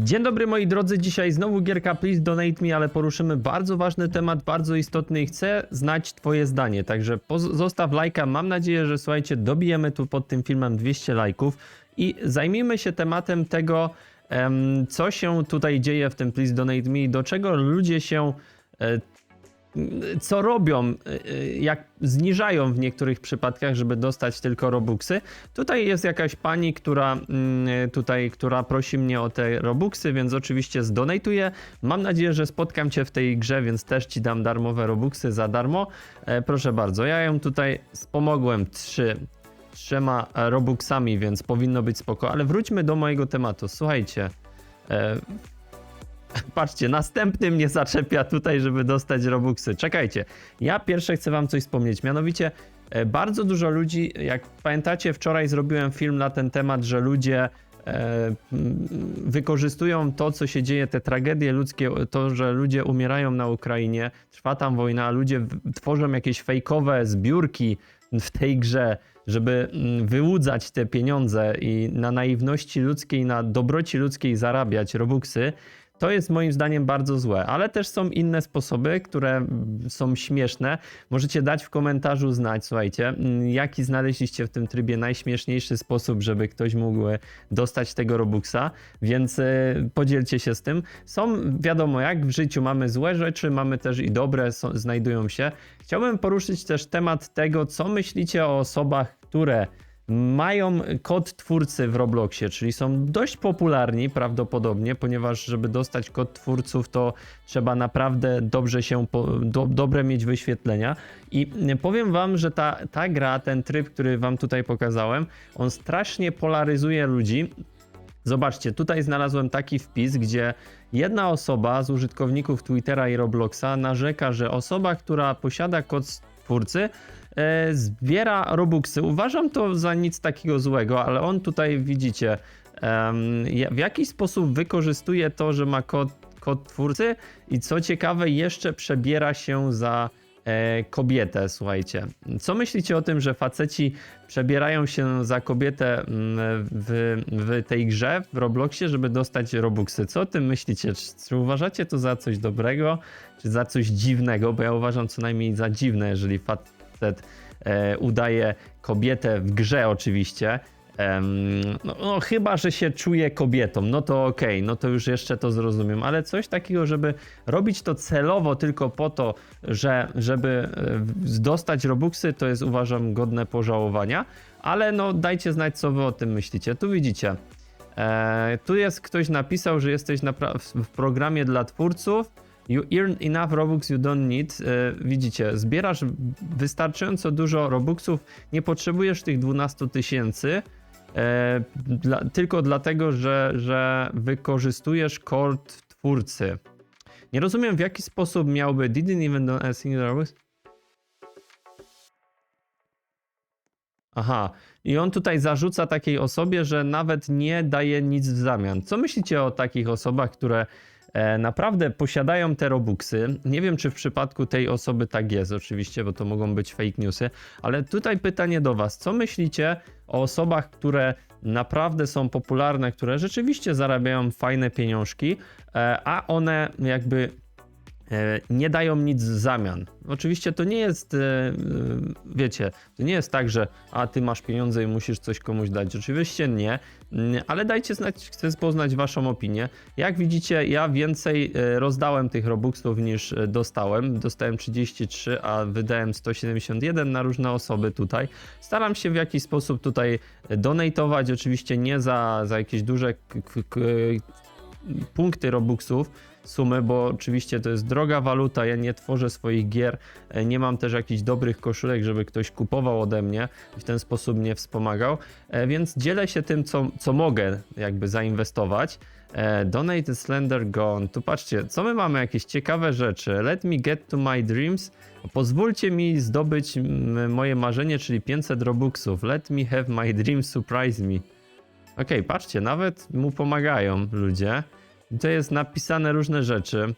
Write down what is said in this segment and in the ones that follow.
Dzień dobry moi drodzy, dzisiaj znowu gierka Please Donate Me, ale poruszymy bardzo ważny temat, bardzo istotny i chcę znać twoje zdanie, także zostaw lajka, mam nadzieję, że słuchajcie, dobijemy tu pod tym filmem 200 lajków i zajmijmy się tematem tego, co się tutaj dzieje w tym Please Donate Me, do czego ludzie się e, co robią, y, y, jak zniżają w niektórych przypadkach, żeby dostać tylko robuxy. Tutaj jest jakaś pani, która mm, tutaj, która prosi mnie o te robuxy, więc oczywiście zdonatuję. Mam nadzieję, że spotkam cię w tej grze, więc też ci dam darmowe robuxy za darmo. E, proszę bardzo, ja ją tutaj wspomogłem trzy, trzema robuxami, więc powinno być spoko, ale wróćmy do mojego tematu. Słuchajcie, e, Patrzcie, następny mnie zaczepia tutaj, żeby dostać Robuxy. Czekajcie, ja pierwsze chcę wam coś wspomnieć, mianowicie e, bardzo dużo ludzi, jak pamiętacie, wczoraj zrobiłem film na ten temat, że ludzie e, m, wykorzystują to, co się dzieje, te tragedie ludzkie, to, że ludzie umierają na Ukrainie, trwa tam wojna, a ludzie tworzą jakieś fejkowe zbiórki w tej grze, żeby mm, wyłudzać te pieniądze i na naiwności ludzkiej, na dobroci ludzkiej zarabiać Robuxy, to jest moim zdaniem bardzo złe, ale też są inne sposoby, które są śmieszne. Możecie dać w komentarzu znać, słuchajcie, mm, jaki znaleźliście w tym trybie najśmieszniejszy sposób, żeby ktoś mógł e, dostać tego Robuxa, więc e, podzielcie się z tym. Są, wiadomo, jak w życiu mamy złe rzeczy, mamy też i dobre, są, znajdują się. Chciałbym poruszyć też temat tego, co myślicie o osobach, które mają kod twórcy w Robloxie, czyli są dość popularni prawdopodobnie, ponieważ żeby dostać kod twórców, to trzeba naprawdę dobrze się, do, dobre mieć wyświetlenia. I powiem wam, że ta, ta gra, ten tryb, który wam tutaj pokazałem, on strasznie polaryzuje ludzi. Zobaczcie, tutaj znalazłem taki wpis, gdzie jedna osoba z użytkowników Twittera i Robloxa narzeka, że osoba, która posiada kod twórcy, e, zbiera robuxy. Uważam to za nic takiego złego, ale on tutaj widzicie, w jakiś sposób wykorzystuje to, że ma kod, kod twórcy i co ciekawe, jeszcze przebiera się za kobietę, słuchajcie. Co myślicie o tym, że faceci przebierają się za kobietę mm, w, w tej grze, w Robloxie, żeby dostać robuxy? Co o tym myślicie? Czy, czy uważacie to za coś dobrego, czy za coś dziwnego? Bo ja uważam co najmniej za dziwne, jeżeli facet e, udaje kobietę w grze oczywiście. No, no chyba, że się czuje kobietą, no to okej, no to już jeszcze to zrozumiem, ale coś takiego, żeby robić to celowo tylko po to, że, żeby e, dostać robuxy, to jest uważam godne pożałowania, ale no dajcie znać, co wy o tym myślicie. Tu widzicie, e, tu jest ktoś napisał, że jesteś napra- w- programie dla twórców, You earn enough Robux you don't need. E, widzicie, zbierasz wystarczająco dużo Robuxów, nie potrzebujesz tych 12 tysięcy, dla, tylko dlatego, że, że wykorzystujesz kod twórcy. Nie rozumiem, w jaki sposób miałby didn't even do a single Robux. Aha, i on tutaj zarzuca takiej osobie, że nawet nie daje nic w zamian. Co myślicie o takich osobach, które e, naprawdę posiadają te robuxy? Nie wiem, czy w przypadku tej osoby tak jest, oczywiście, bo to mogą być fake newsy, ale tutaj pytanie do Was. Co myślicie o osobach, które naprawdę są popularne, które rzeczywiście zarabiają fajne pieniążki, e, a one jakby nie dają nic w zamian. Oczywiście to nie jest, e, e, wiecie, to nie jest tak, że a ty masz pieniądze i musisz coś komuś dać. Oczywiście nie, Mm, ale dajcie znać, chcę poznać waszą opinię. Jak widzicie, ja więcej e, rozdałem tych robuxów niż e, dostałem. Dostałem 33, a wydałem 171 na różne osoby tutaj. Staram się w jakiś sposób tutaj donatować, oczywiście nie za, za jakieś duże punkty Robuxów, sumy, bo oczywiście to jest droga waluta, ja nie tworzę swoich gier, e, nie mam też jakichś dobrych koszulek, żeby ktoś kupował ode mnie i w ten sposób mnie wspomagał, e, więc dzielę się tym, co, co mogę jakby zainwestować. E, Donate Slender Gone. Tu patrzcie, co my mamy? Jakieś ciekawe rzeczy. Let me get to my dreams. Pozwólcie mi zdobyć moje marzenie, czyli 500 robuxów. Let me have my dreams surprise me. Okej, patrzcie, nawet mu pomagają ludzie. To jest napisane różne rzeczy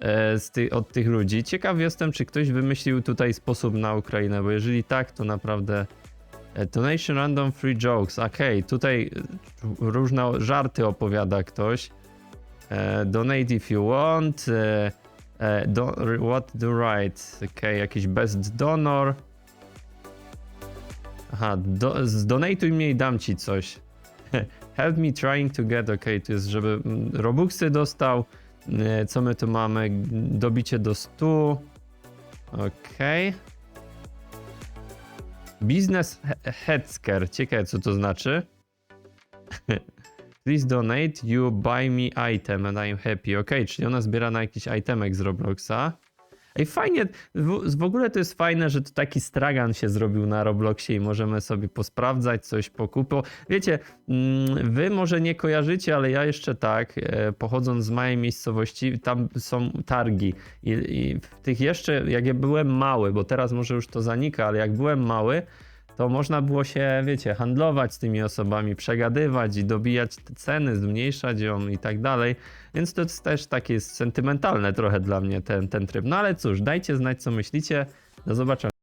e, z ty, od tych ludzi. Ciekaw jestem, czy ktoś wymyślił tutaj sposób na Ukrainę, bo jeżeli tak, to naprawdę. e, Donation random free jokes. Okej, tutaj e, różne żarty opowiada ktoś. Donate if you want. Do, what do right? Okej, jakiś best donor. Aha, do, zdonatuj mnie i dam ci coś. Help me trying to get, okej, tu jest, żeby mm, Robuxy dostał. E, Co my tu mamy? Dobicie do 100. Okej. Business he- Headsker. Ciekawe, co to znaczy. Please donate, you buy me item and I'm happy. Okej, czyli ona zbiera na jakiś itemek z Robloxa. Ej, fajnie, w, w ogóle to jest fajne, że to taki stragan się zrobił na Robloxie i możemy sobie posprawdzać coś pokupo. Wiecie, mm, wy może nie kojarzycie, ale ja jeszcze tak, e, pochodząc z małej miejscowości, tam są targi i, i w tych jeszcze, jak ja byłem mały, bo teraz może już to zanika, ale jak byłem mały, to można było się, wiecie, handlować z tymi osobami, przegadywać i dobijać te ceny, zmniejszać ją i tak dalej. Więc to jest też takie sentymentalne trochę dla mnie ten, ten tryb. No ale cóż, dajcie znać, co myślicie. Do zobaczenia.